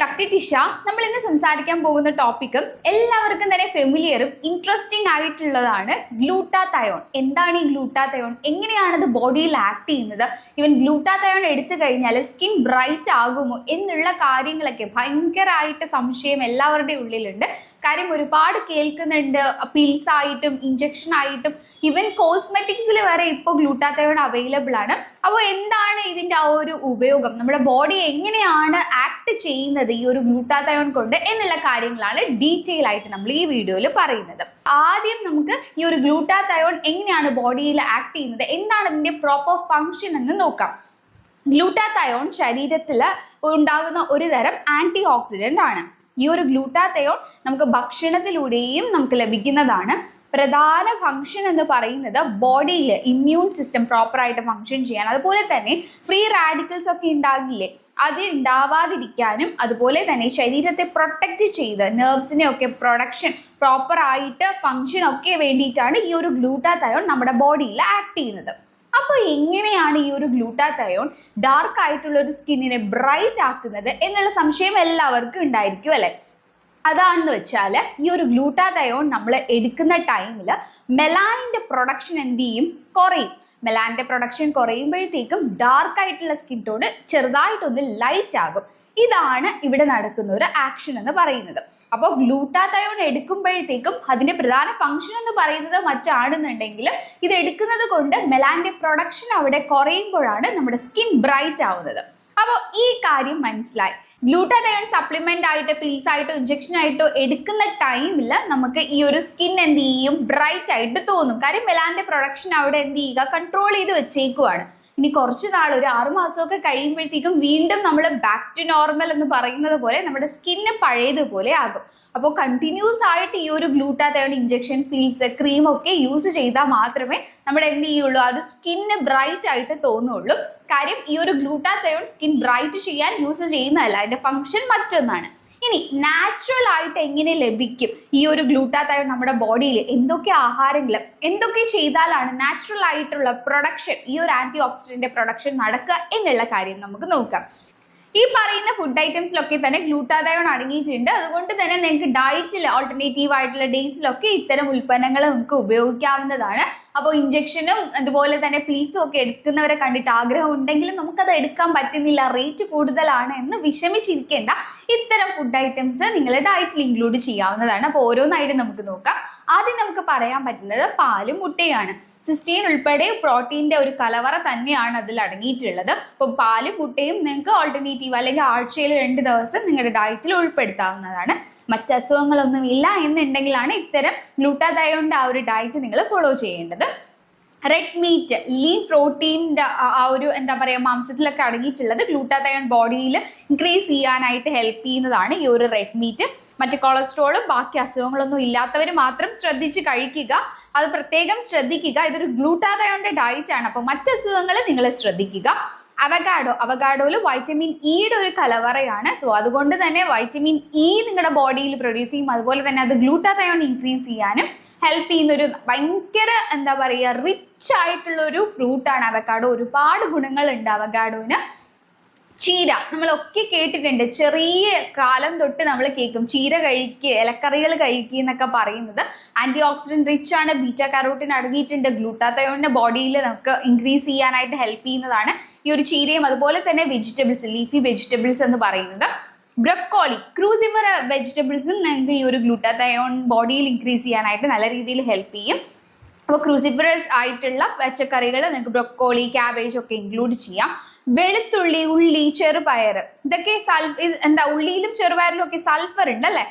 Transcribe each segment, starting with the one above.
Doctor Tisha നമ്മൾ ഇന്ന് സംസാരിക്കാൻ പോകുന്ന ടോപ്പിക്കും എല്ലാവർക്കും തന്നെ ഫെമിലിയറും ഇൻട്രസ്റ്റിംഗ് ആയിട്ടുള്ളതാണ് ഗ്ലൂട്ടാതയോൺ എന്താണ് ഈ ഗ്ലൂട്ടാതയോൺ എങ്ങനെയാണ് ഇത് ബോഡിയിൽ ആക്ട് ചെയ്യുന്നത്? ഇവൻ ഗ്ലൂട്ടാതയോൺ എടുത്തു കഴിഞ്ഞാൽ സ്കിൻ ബ്രൈറ്റ് ആകുമോ എന്നുള്ള കാര്യങ്ങളൊക്കെ ഭയങ്കരമായിട്ട് സംശയം എല്ലാവരുടെയും ഉള്ളിലുണ്ട്. കാര്യം ഒരുപാട് കേൾക്കുന്നുണ്ട്. പിൽസ് ആയിട്ടും ഇഞ്ചക്ഷൻ ആയിട്ടും. ഈവൻ കോസ്മെറ്റിക്സിൽ വരെ ഇപ്പോൾ ഗ്ലൂട്ടാത്തയോൺ അവൈലബിൾ ആണ്. അപ്പോൾ എന്താണ് ഇതിന്റെ ആ ഒരു ഉപയോഗം? നമ്മുടെ ബോഡി എങ്ങനെയാണ് ആക്ട് ചെയ്യുന്നത് ഈ ഒരു ഗ്ലൂട്ടാത്തയോൺ കൊണ്ട് എന്നുള്ള കാര്യങ്ങളാണ് ഡീറ്റെയിൽ ആയിട്ട് നമ്മൾ ഈ വീഡിയോയിൽ പറയുന്നത്. ആദ്യം നമുക്ക് ഈ ഒരു ഗ്ലൂട്ടാത്തയോൺ എങ്ങനെയാണ് ബോഡിയിൽ ആക്ട് ചെയ്യുന്നത്? എന്താണ് ഇതിന്റെ പ്രോപ്പർ ഫങ്ഷൻ എന്ന് നോക്കാം. ഗ്ലൂട്ടാത്തയോൺ ശരീരത്തിൽ ഉണ്ടാകുന്ന ഒരു തരം ആന്റി ഓക്സിഡന്റ് ആണ്. ഈ ഒരു ഗ്ലൂട്ടാത്തയോൺ നമുക്ക് ഭക്ഷണത്തിലൂടെയും നമുക്ക് ലഭിക്കുന്നതാണ്. പ്രധാന ഫങ്ഷൻ എന്ന് പറയുന്നത് ബോഡിയിൽ ഇമ്മ്യൂൺ സിസ്റ്റം പ്രോപ്പറായിട്ട് ഫങ്ഷൻ ചെയ്യാൻ അതുപോലെ തന്നെ ഫ്രീ റാഡിക്കൽസ് ഒക്കെ ഉണ്ടാകില്ലേ? അത് ഉണ്ടാവാതിരിക്കാനും അതുപോലെ തന്നെ ശരീരത്തെ പ്രൊട്ടക്റ്റ് ചെയ്ത് നെർവ്സിനെ ഒക്കെ പ്രൊഡക്ഷൻ പ്രോപ്പർ ആയിട്ട് ഫങ്ഷൻ ഒക്കെ വേണ്ടിയിട്ടാണ് ഈ ഒരു ഗ്ലൂട്ടാത്തയോൺ നമ്മുടെ ബോഡിയിൽ ആക്ട് ചെയ്യുന്നത്. അപ്പോൾ എങ്ങനെയാണ് ഈ ഒരു ഗ്ലൂട്ടാത്തയോൺ ഡാർക്ക് ആയിട്ടുള്ള ഒരു സ്കിന്നിനെ ബ്രൈറ്റ് ആക്കുന്നത് എന്നുള്ള സംശയം എല്ലാവർക്കും ഉണ്ടായിരിക്കും അല്ലേ? അതാണെന്ന് വെച്ചാൽ ഈ ഒരു ഗ്ലൂട്ടാതയോൺ നമ്മൾ എടുക്കുന്ന ടൈമിൽ മെലാനിന്റെ പ്രൊഡക്ഷൻ എന്ത് ചെയ്യും? കുറയും. മെലാനിന്റെ പ്രൊഡക്ഷൻ കുറയുമ്പോഴത്തേക്കും ഡാർക്ക് ആയിട്ടുള്ള സ്കിൻ ടോൺ ചെറുതായിട്ടൊന്ന് ലൈറ്റ് ആകും. ഇതാണ് ഇവിടെ നടക്കുന്ന ഒരു ആക്ഷൻ എന്ന് പറയുന്നത്. അപ്പോൾ ഗ്ലൂട്ടാതയോൺ എടുക്കുമ്പോഴത്തേക്കും അതിന്റെ പ്രധാന ഫംഗ്ഷൻ എന്ന് പറയുന്നത് മറ്റാണെന്നുണ്ടെങ്കിൽ ഇത് എടുക്കുന്നത് കൊണ്ട് മെലാന്റെ പ്രൊഡക്ഷൻ അവിടെ കുറയുമ്പോഴാണ് നമ്മുടെ സ്കിൻ ബ്രൈറ്റ് ആവുന്നത്. അപ്പോൾ ഈ കാര്യം മനസ്സിലായി. ഗ്ലൂട്ടാതയോൺ സപ്ലിമെന്റ് ആയിട്ട് പീസ് ആയിട്ടോ ഇഞ്ചക്ഷൻ ആയിട്ടോ എടുക്കുന്ന ടൈമിൽ നമുക്ക് ഈ ഒരു സ്കിൻ എന്ത് ചെയ്യും? ബ്രൈറ്റ് ആയിട്ട് തോന്നും. കാര്യം മെലാന്റെ പ്രൊഡക്ഷൻ അവിടെ എന്ത് ചെയ്യുക? കൺട്രോൾ ചെയ്ത് വെച്ചേക്കുവാണ്. ഇനി കുറച്ച് നാൾ ഒരു ആറു മാസമൊക്കെ കഴിയുമ്പോഴത്തേക്കും വീണ്ടും നമ്മൾ ബാക്ക് ടു നോർമൽ എന്ന് പറയുന്നത് പോലെ നമ്മുടെ സ്കിന്ന് പഴയതുപോലെ ആകും. അപ്പോൾ കണ്ടിന്യൂസ് ആയിട്ട് ഈ ഒരു ഗ്ലൂട്ടാതയോൺ ഇഞ്ചക്ഷൻ ഫീൽസ് ക്രീം ഒക്കെ യൂസ് ചെയ്താൽ മാത്രമേ നമ്മൾ എന്ത് ചെയ്യുള്ളൂ? ആ ഒരു സ്കിന്ന് ബ്രൈറ്റ് ആയിട്ട് തോന്നുള്ളൂ. കാര്യം ഈ ഒരു ഗ്ലൂട്ടാതയോൺ സ്കിൻ ബ്രൈറ്റ് ചെയ്യാൻ യൂസ് ചെയ്യുന്നതല്ല. അതിന്റെ ഫങ്ഷൻ മറ്റൊന്നാണ്. ഇനി നാച്ചുറൽ ആയിട്ട് എങ്ങനെ ലഭിക്കും? ഈ ഒരു ഗ്ലൂട്ടാത്തയോൺ നമ്മുടെ ബോഡിയിൽ എന്തൊക്കെ ആഹാരങ്ങൾ എന്തൊക്കെ ചെയ്താലാണ് നാച്ചുറൽ ആയിട്ടുള്ള പ്രൊഡക്ഷൻ ഈ ഒരു ആന്റി ഓക്സിഡന്റ് പ്രൊഡക്ഷൻ നടക്കുക എന്നുള്ള കാര്യം നമുക്ക് നോക്കാം. ഈ പറയുന്ന ഫുഡ് ഐറ്റംസിലൊക്കെ തന്നെ ഗ്ലൂട്ടാതയോൺ അടങ്ങിയിട്ടുണ്ട്. അതുകൊണ്ട് തന്നെ നിങ്ങൾക്ക് ഡയറ്റിൽ ഓൾട്ടർനേറ്റീവ് ആയിട്ടുള്ള ഡേറ്റ്സിലൊക്കെ ഇത്തരം ഉൽപ്പന്നങ്ങൾ നമുക്ക് ഉപയോഗിക്കാവുന്നതാണ്. അപ്പോൾ ഇഞ്ചക്ഷനും അതുപോലെ തന്നെ പീസും ഒക്കെ എടുക്കുന്നവരെ കണ്ടിട്ട് ആഗ്രഹം ഉണ്ടെങ്കിലും നമുക്കത് എടുക്കാൻ പറ്റുന്നില്ല. റേറ്റ് കൂടുതലാണ് എന്ന് വിഷമിച്ചിരിക്കേണ്ട. ഇത്തരം ഫുഡ് ഐറ്റംസ് നിങ്ങൾ ഡയറ്റിൽ ഇൻക്ലൂഡ് ചെയ്യാവുന്നതാണ്. അപ്പോൾ ഓരോന്നായിട്ട് നമുക്ക് നോക്കാം. ആദ്യം നമുക്ക് പറയാൻ പറ്റുന്നത് പാലും മുട്ടയാണ് സിസ്റ്റീൻ ഉൾപ്പെടെ പ്രോട്ടീന്റെ ഒരു കലവറ തന്നെയാണ് അതിൽ അടങ്ങിയിട്ടുള്ളത്. അപ്പോൾ പാലും മുട്ടയും നിങ്ങൾക്ക് ഓൾട്ടർനേറ്റീവ് അല്ലെങ്കിൽ ആഴ്ചയിൽ രണ്ട് ദിവസം നിങ്ങളുടെ ഡയറ്റിൽ ഉൾപ്പെടുത്താവുന്നതാണ്. മറ്റ് അസുഖങ്ങളൊന്നും ഇല്ല എന്നുണ്ടെങ്കിലാണ് ഇത്തരം ഗ്ലൂട്ടാതയോണിന്റെ ആ ഒരു ഡയറ്റ് നിങ്ങൾ ഫോളോ ചെയ്യേണ്ടത്. റെഡ് മീറ്റ് ലീൻ പ്രോട്ടീന്റെ ആ ഒരു എന്താ പറയുക മാംസത്തിലൊക്കെ അടങ്ങിയിട്ടുള്ളത് ഗ്ലൂട്ടാതയോൺ ബോഡിയിൽ ഇൻക്രീസ് ചെയ്യാനായിട്ട് ഹെൽപ്പ് ചെയ്യുന്നതാണ് ഈ ഒരു റെഡ് മീറ്റ് മറ്റ് കൊളസ്ട്രോളും ബാക്കി അസുഖങ്ങളൊന്നും ഇല്ലാത്തവർ മാത്രം ശ്രദ്ധിച്ച് കഴിക്കുക. അത് പ്രത്യേകം ശ്രദ്ധിക്കുക. ഇതൊരു ഗ്ലൂട്ടാതയോണിന്റെ ഡയറ്റ് ആണ്. അപ്പോൾ മറ്റ് അസുഖങ്ങൾ നിങ്ങൾ ശ്രദ്ധിക്കുക. അവഗാഡോ. അവഗാഡോയിൽ വൈറ്റമിൻ ഇയുടെ ഒരു കലവറയാണ്. സോ അതുകൊണ്ട് തന്നെ വൈറ്റമിൻ ഇ നിങ്ങളുടെ ബോഡിയിൽ പ്രൊഡ്യൂസ് ചെയ്യും. അതുപോലെ തന്നെ അത് ഗ്ലൂട്ടാതയോൺ ഇൻക്രീസ് ചെയ്യാനും ഹെൽപ്പ് ചെയ്യുന്ന ഒരു ഭയങ്കര എന്താ പറയുക റിച്ച് ആയിട്ടുള്ള ഒരു ഫ്രൂട്ടാണ് അവക്കാഡോ ഒരുപാട് ഗുണങ്ങളുണ്ട് അവക്കാഡോന് ചീര നമ്മളൊക്കെ കേട്ടിട്ടുണ്ട്. ചെറിയ കാലം തൊട്ട് നമ്മൾ കേൾക്കും. ചീര കഴിക്കുക ഇലക്കറികൾ കഴിക്കുക എന്നൊക്കെ പറയുന്നത്. ആന്റി ഓക്സിഡന്റ് റിച്ച് ആണ്. ബീറ്റ കരോട്ടിൻ അടങ്ങിയിട്ടുണ്ട്. ഗ്ലൂട്ടാത്തയോണിന്റെ ബോഡിയിൽ നമുക്ക് ഇൻക്രീസ് ചെയ്യാനായിട്ട് ഹെൽപ്പ് ചെയ്യുന്നതാണ്. ഈ ഒരു ചീരയും അതുപോലെ തന്നെ വെജിറ്റബിൾസ് ലീഫി വെജിറ്റബിൾസ് എന്ന് പറയുന്നത്. ബ്രക്കോളി ക്രൂസിവർ വെജിറ്റബിൾസിൽ നമുക്ക് ഈ ഒരു ഗ്ലൂട്ടാത്തയോൺ ബോഡിയിൽ ഇൻക്രീസ് ചെയ്യാനായിട്ട് നല്ല രീതിയിൽ ഹെൽപ്പ് ചെയ്യും. അപ്പോൾ ക്രൂസിഫറസ് ആയിട്ടുള്ള പച്ചക്കറികൾ നിങ്ങൾക്ക് ബ്രൊക്കോളി ക്യാബേജ് ഒക്കെ ഇൻക്ലൂഡ് ചെയ്യാം. വെളുത്തുള്ളി ഉള്ളി ചെറുപയർ ഇതൊക്കെ എന്താ ഉള്ളിയിലും ചെറുപയറിലും ഒക്കെ സൾഫർ ഉണ്ട് അല്ലേ?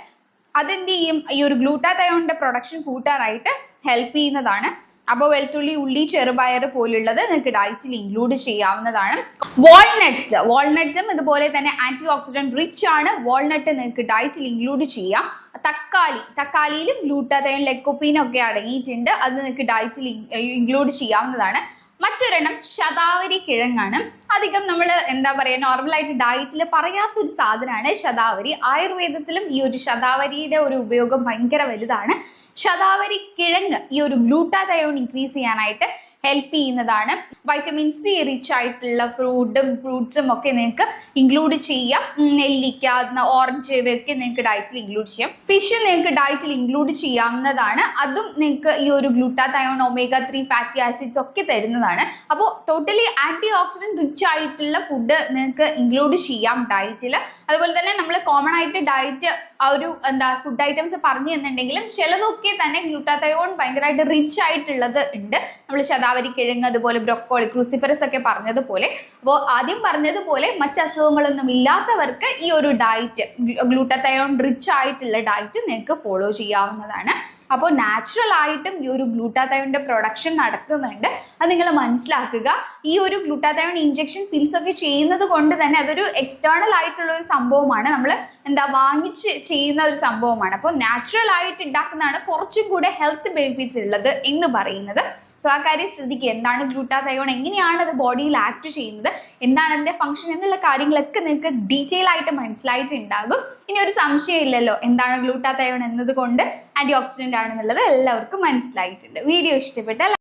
അതെന്ത് ചെയ്യും? ഈ ഒരു ഗ്ലൂട്ടാതയോണിന്റെ പ്രൊഡക്ഷൻ കൂട്ടാനായിട്ട് ഹെൽപ്പ് ചെയ്യുന്നതാണ്. അപ്പോൾ വെളുത്തുള്ളി ഉള്ളി ചെറുപയർ പോലുള്ളത് നിങ്ങൾക്ക് ഡയറ്റിൽ ഇൻക്ലൂഡ് ചെയ്യാവുന്നതാണ്. വാൾനട്ട് വാൾനട്ടും ഇതുപോലെ തന്നെ ആന്റി ഓക്സിഡന്റ് റിച്ച് ആണ്. വാൾനട്ട് നിങ്ങൾക്ക് ഡയറ്റിൽ ഇൻക്ലൂഡ് ചെയ്യാം. തക്കാളി തക്കാളിയിലും ഗ്ലൂട്ടാതയോൺ ലെക്കോപ്പീൻ ഒക്കെ അടങ്ങിയിട്ടുണ്ട്. അത് നിങ്ങൾക്ക് ഡയറ്റിൽ ഇൻക്ലൂഡ് ചെയ്യാവുന്നതാണ്. മറ്റൊരെണ്ണം ശതാവരി കിഴങ്ങാണ്. അധികം നമ്മൾ എന്താ പറയുക നോർമലായിട്ട് ഡയറ്റിൽ പറയാത്തൊരു സാധനമാണ് ശതാവരി. ആയുർവേദത്തിലും ഈ ഒരു ശതാവരിയുടെ ഒരു ഉപയോഗം ഭയങ്കര വലുതാണ്. ശതാവരി കിഴങ്ങ് ഈ ഒരു ഗ്ലൂട്ടാതയോൺ ഇൻക്രീസ് ചെയ്യാനായിട്ട് ഹെൽപ്പ് ചെയ്യുന്നതാണ്. വൈറ്റമിൻ സി റിച്ച് ആയിട്ടുള്ള ഫ്രൂട്ടും ഫ്രൂട്ട്സും ഒക്കെ നിങ്ങൾക്ക് ഇൻക്ലൂഡ് ചെയ്യാം. നെല്ലിക്ക ഓറഞ്ച് ഇവയൊക്കെ നിങ്ങൾക്ക് ഡയറ്റിൽ ഇൻക്ലൂഡ് ചെയ്യാം. ഫിഷ് നിങ്ങൾക്ക് ഡയറ്റിൽ ഇൻക്ലൂഡ് ചെയ്യാവുന്നതാണ്. അതും നിങ്ങൾക്ക് ഈ ഒരു glutathione omega three fatty acids ഒക്കെ തരുന്നതാണ്. അപ്പോൾ ടോട്ടലി ആന്റി ഓക്സിഡന്റ് റിച്ച് ആയിട്ടുള്ള ഫുഡ് നിങ്ങൾക്ക് ഇൻക്ലൂഡ് ചെയ്യാം ഡയറ്റിൽ അതുപോലെ തന്നെ നമ്മൾ കോമൺ ആയിട്ട് ഡയറ്റ് ആ ഒരു എന്താ ഫുഡ് ഐറ്റംസ് പറഞ്ഞു തന്നിട്ടുണ്ടെങ്കിലും ചിലതൊക്കെ തന്നെ ഗ്ലൂട്ടാതയോൺ ഭയങ്കരമായിട്ട് റിച്ച് ആയിട്ടുള്ളത് ഉണ്ട്. നമ്മൾ ശതാവരി കിഴങ്ങ് അതുപോലെ ബ്രൊക്കോളി ക്രൂസിഫറസ് ഒക്കെ പറഞ്ഞതുപോലെ. അപ്പോൾ ആദ്യം പറഞ്ഞതുപോലെ മറ്റ് അസുഖങ്ങളൊന്നും ഇല്ലാത്തവർക്ക് ഈ ഒരു ഡയറ്റ് ഗ്ലൂട്ടാതയോൺ റിച്ച് ആയിട്ടുള്ള ഡയറ്റ് നിങ്ങൾക്ക് ഫോളോ ചെയ്യാവുന്നതാണ്. അപ്പോൾ നാച്ചുറൽ ആയിട്ടും ഈ ഒരു ഗ്ലൂട്ടാതയോണിന്റെ പ്രൊഡക്ഷൻ നടക്കുന്നുണ്ട് അത് നിങ്ങൾ മനസ്സിലാക്കുക. ഈ ഒരു ഗ്ലൂട്ടാതയോൺ ഇഞ്ചെക്ഷൻ പിൽസ് ഒക്കെ ചെയ്യുന്നത് കൊണ്ട് തന്നെ അതൊരു എക്സ്റ്റേണൽ ആയിട്ടുള്ള ഒരു സംഭവമാണ്. നമ്മൾ എന്താ വാങ്ങിച്ച് ചെയ്യുന്ന ഒരു സംഭവമാണ്. അപ്പോൾ നാച്ചുറൽ ആയിട്ട് ഉണ്ടാക്കുന്നതാണ് കുറച്ചും കൂടെ ഹെൽത്ത് ബെനിഫിറ്റ്സ് ഉള്ളത് എന്ന് പറയുന്നത്. സോ ആ കാര്യം ശ്രദ്ധിക്കുക. എന്താണ് ഗ്ലൂട്ടാതയോൺ എങ്ങനെയാണ് അത് ബോഡിയിൽ ആക്ട് ചെയ്യുന്നത്? എന്താണ് അതിന്റെ ഫംഗ്ഷൻ എന്നുള്ള കാര്യങ്ങളൊക്കെ നിങ്ങൾക്ക് ഡീറ്റെയിൽ ആയിട്ട് മനസ്സിലായിട്ടുണ്ടാകും. ഇനി ഒരു സംശയം ഇല്ലല്ലോ. എന്താണ് ഗ്ലൂട്ടാതയോൺ എന്നതുകൊണ്ട് ആന്റി ഓക്സിഡന്റ് ആണെന്നുള്ളത് എല്ലാവർക്കും മനസ്സിലായിട്ടുണ്ട്. വീഡിയോ ഇഷ്ടപ്പെട്ടാൽ